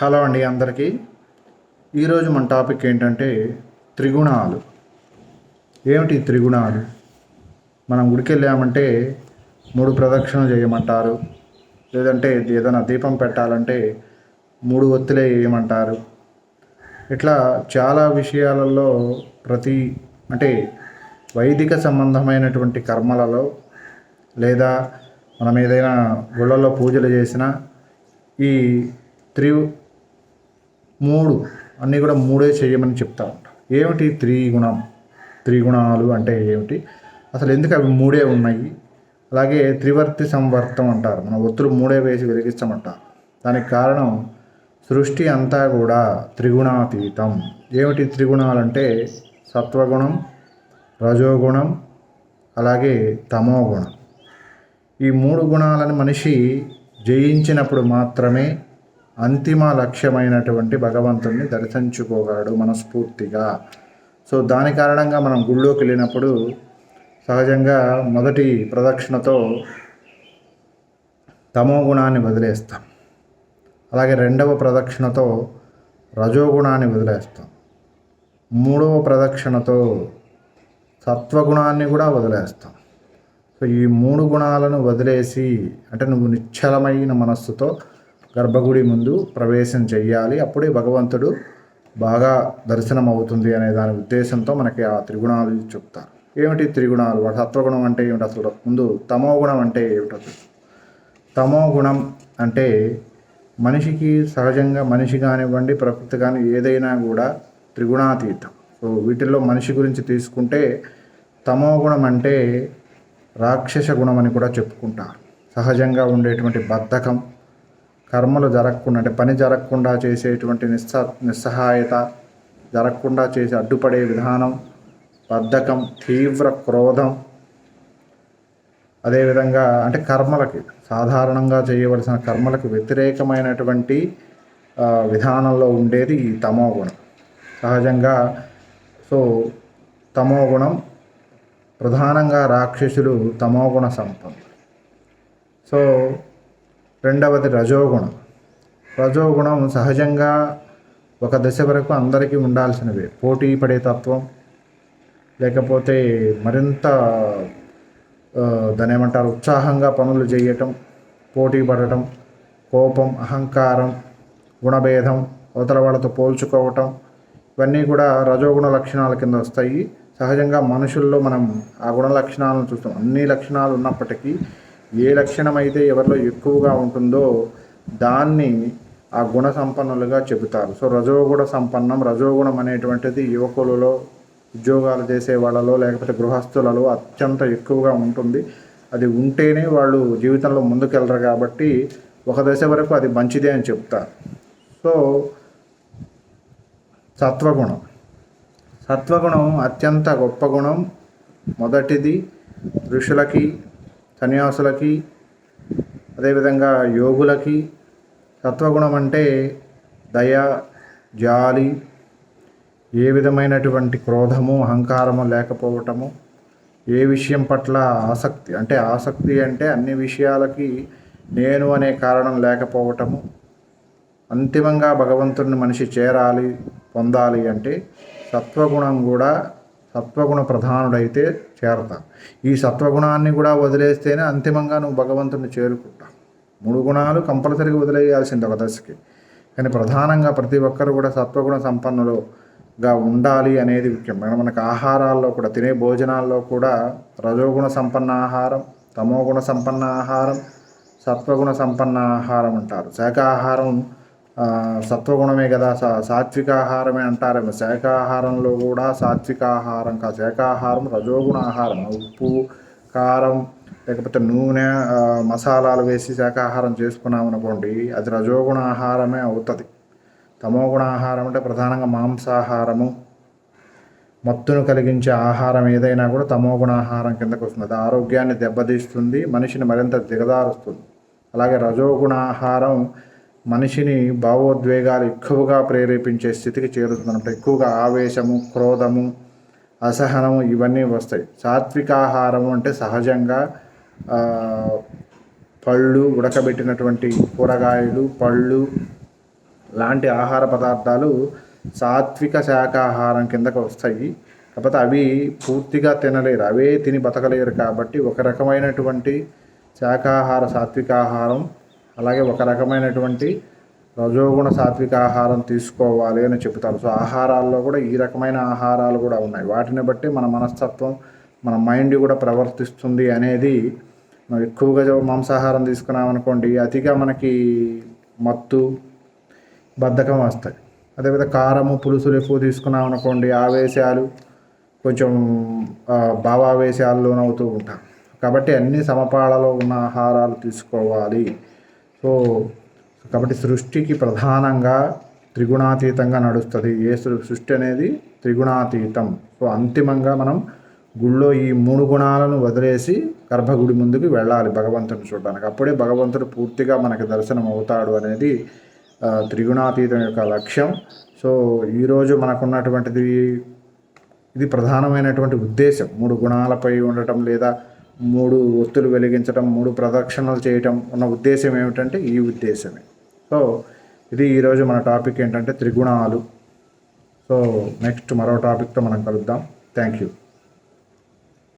Hello అండి అందరికీ. ఈరోజు మన టాపిక్ ఏంటంటే త్రిగుణాలు. ఏమిటి త్రిగుణాలు? మనం గుడికి వెళ్ళామంటే మూడు ప్రదక్షిణలు చేయమంటారు. లేదంటే ఏదైనా దీపం పెట్టాలంటే మూడు ఒత్తులే వేయమంటారు. ఇట్లా చాలా విషయాలలో ప్రతి అంటే వైదిక సంబంధమైనటువంటి కర్మలలో లేదా మనం ఏదైనా గుళ్ళల్లో పూజలు చేసినా ఈ త్రి మూడు. అన్నీ కూడా మూడే చేయమని చెప్తా ఉంటాం. ఏమిటి త్రిగుణం? త్రిగుణాలు అంటే ఏమిటి? అసలు ఎందుకు అవి మూడే ఉన్నాయి? అలాగే త్రివర్తి సంవర్తం అంటారు. మన ఒత్తులు మూడే వేసి వెలిగిస్తామంటారు దానికి కారణం సృష్టి అంతా కూడా త్రిగుణాతీతం. ఏమిటి త్రిగుణాలంటే సత్వగుణం రజోగుణం అలాగే తమోగుణం. ఈ మూడు గుణాలను మనిషి జయించినప్పుడు మాత్రమే అంతిమ లక్ష్యమైనటువంటి భగవంతుణ్ణి దర్శించుకోగాడు మనస్ఫూర్తిగా. సో దాని కారణంగా మనం గుళ్ళోకి వెళ్ళినప్పుడు సహజంగా మొదటి ప్రదక్షిణతో తమో గుణాన్ని వదిలేస్తాం. అలాగే రెండవ ప్రదక్షిణతో రజోగుణాన్ని వదిలేస్తాం. మూడవ ప్రదక్షిణతో సత్వగుణాన్ని కూడా వదిలేస్తాం. సో ఈ మూడు గుణాలను వదిలేసి అంటే నువ్వు నిశ్చలమైన మనస్సుతో గర్భగుడి ముందు ప్రవేశం చెయ్యాలి. అప్పుడే భగవంతుడు బాగా దర్శనం అవుతుంది అనే దాని ఉద్దేశంతో మనకి ఆ త్రిగుణాలు చెప్తారు. ఏమిటి త్రిగుణాలు? తత్వగుణం సత్వగుణం అంటే ఏమిటి అసలు? ముందు తమో గుణం అంటే ఏమిటో తమో గుణం అంటే మనిషికి సహజంగా మనిషి కానివ్వండి ప్రకృతి కానీ ఏదైనా కూడా త్రిగుణాతీతం. సో వీటిల్లో మనిషి గురించి తీసుకుంటే తమో గుణం అంటే రాక్షస గుణం అని కూడా చెప్పుకుంటారు. సహజంగా ఉండేటువంటి బద్ధకం కర్మలు జరగకుండా అంటే పని జరగకుండా చేసేటువంటి నిస్స నిస్సహాయత జరగకుండా చేసి అడ్డుపడే విధానం బద్ధకం తీవ్ర క్రోధం. అదేవిధంగా అంటే కర్మలకి సాధారణంగా చేయవలసిన కర్మలకు వ్యతిరేకమైనటువంటి విధానంలో ఉండేది ఈ తమో గుణం సహజంగా సో తమో గుణం ప్రధానంగా రాక్షసులు తమోగుణ సంపన్నులు. సో రెండవది రజోగుణం. రజోగుణం సహజంగా ఒక దశ వరకు అందరికీ ఉండాల్సినవే. పోటీ పడే తత్వం లేకపోతే మరింత దాని ఏమంటారు ఉత్సాహంగా పనులు చేయటం పోటీ పడటం కోపం అహంకారం గుణభేదం అవతల వాళ్ళతో పోల్చుకోవటం ఇవన్నీ కూడా రజోగుణ లక్షణాల కింద వస్తాయి. సహజంగా మనుషుల్లో మనం ఆ గుణ లక్షణాలను చూస్తాం. అన్ని లక్షణాలు ఉన్నప్పటికీ ఏ లక్షణం అయితే ఎవరిలో ఎక్కువగా ఉంటుందో దాన్ని ఆ గుణ సంపన్నులుగా చెబుతారు. సో రజోగుణ సంపన్నం రజోగుణం అనేటువంటిది యువకులలో ఉద్యోగాలు చేసే వాళ్ళలో లేకపోతే గృహస్థులలో అత్యంత ఎక్కువగా ఉంటుంది. అది ఉంటేనే వాళ్ళు జీవితంలో ముందుకెళ్ళరు కాబట్టి ఒక దశ వరకు అది మంచిదే అని చెప్తారు. సో సత్వగుణం. సత్వగుణం అత్యంత గొప్ప గుణం. మొదటిది ఋషులకి సన్యాసులకి అదేవిధంగా యోగులకి సత్వగుణం అంటే దయ జాలి ఏ విధమైనటువంటి క్రోధము అహంకారము లేకపోవటము ఏ విషయం పట్ల ఆసక్తి అంటే ఆసక్తి అంటే అన్ని విషయాలకి నేను అనే కారణం లేకపోవటము. అంతిమంగా భగవంతుడిని మనిషి చేరాలి పొందాలి అంటే సత్వగుణం కూడా సత్వగుణ ప్రధానుడైతే చేరతాం. ఈ సత్వగుణాన్ని కూడా వదిలేస్తేనే అంతిమంగా నువ్వు భగవంతుడిని చేరుకుంటావు మూడు గుణాలు కంపల్సరీగా వదిలేయాల్సింది ఒక దశకి. కానీ ప్రధానంగా ప్రతి ఒక్కరు కూడా సత్వగుణ సంపన్నులుగా ఉండాలి అనేది ముఖ్యం. మనకు ఆహారాల్లో కూడా తినే భోజనాల్లో కూడా రజోగుణ సంపన్న ఆహారం తమోగుణ సంపన్న ఆహారం సత్వగుణ సంపన్న ఆహారం అంటారు. శాఖాహారం సత్వగుణమే కదా. సా సాత్విక ఆహారమే అంటారేమో శాకాహారంలో కూడా సాత్విక ఆహారం కా శాకాహారం రజోగుణ ఆహారం ఉప్పు కారం లేకపోతే నూనె మసాలాలు వేసి శాకాహారం చేసుకున్నాం అనుకోండి అది రజోగుణ ఆహారమే అవుతుంది. తమోగుణ ఆహారం అంటే ప్రధానంగా మాంసాహారము. మత్తును కలిగించే ఆహారం ఏదైనా కూడా తమోగుణ ఆహారం కిందకు వస్తుంది. అది ఆరోగ్యాన్ని దెబ్బతీస్తుంది మనిషిని మరింత దిగదారుస్తుంది. అలాగే రజోగుణ ఆహారం మనిషిని భావోద్వేగాలు ఎక్కువగా ప్రేరేపించే స్థితికి చేరుతుంది ఎక్కువగా ఆవేశము క్రోధము అసహనము ఇవన్నీ వస్తాయి. సాత్విక అంటే సహజంగా పళ్ళు ఉడకబెట్టినటువంటి కూరగాయలు పళ్ళు లాంటి ఆహార పదార్థాలు సాత్విక శాకాహారం కిందకు వస్తాయి. కాకపోతే అవి పూర్తిగా తినలేరు. అవే తిని బతకలేరు కాబట్టి ఒక రకమైనటువంటి శాకాహార సాత్విక ఆహారం అలాగే ఒక రకమైనటువంటి రజోగుణ సాత్విక ఆహారం తీసుకోవాలి అని చెబుతారు. సో ఆహారాల్లో కూడా ఈ రకమైన ఆహారాలు కూడా ఉన్నాయి. వాటిని బట్టి మన మనస్తత్వం మన మైండ్ కూడా ప్రవర్తిస్తుంది అనేది మనం ఎక్కువగా మాంసాహారం తీసుకున్నామనుకోండి అతిగా మనకి మత్తు బద్ధకం వస్తాయి. అదేవిధంగా కారము పులుసులు ఎక్కువ తీసుకున్నాం అనుకోండి ఆవేశాలు కొంచెం భావావేశాల్లోనవుతూ ఉంటాం. కాబట్టి అన్ని సమపాళలో ఉన్న ఆహారాలు తీసుకోవాలి. సో కాబట్టి సృష్టికి ప్రధానంగా త్రిగుణాతీతంగా నడుస్తుంది. ఏ సృష్టి అనేది త్రిగుణాతీతం. సో అంతిమంగా మనం గుళ్ళో ఈ మూడు గుణాలను వదిలేసి గర్భగుడి ముందుకు వెళ్ళాలి భగవంతుని చూడడానికి. అప్పుడే భగవంతుడు పూర్తిగా మనకి దర్శనం అవుతాడు అనేది త్రిగుణాతీతం యొక్క లక్ష్యం. సో ఈరోజు మనకున్నటువంటిది ఇది ప్రధానమైనటువంటి ఉద్దేశం. మూడు గుణాలపై ఉండటం లేదా మూడు ఒత్తులు వెలిగించడం మూడు ప్రదక్షిణలు చేయటం ఉన్న ఉద్దేశం ఏమిటంటే ఈ ఉద్దేశమే. సో ఇది ఈరోజు మన టాపిక్ ఏంటంటే త్రిగుణాలు. సో నెక్స్ట్ మరో టాపిక్తో మనం కలుద్దాం. Thank you.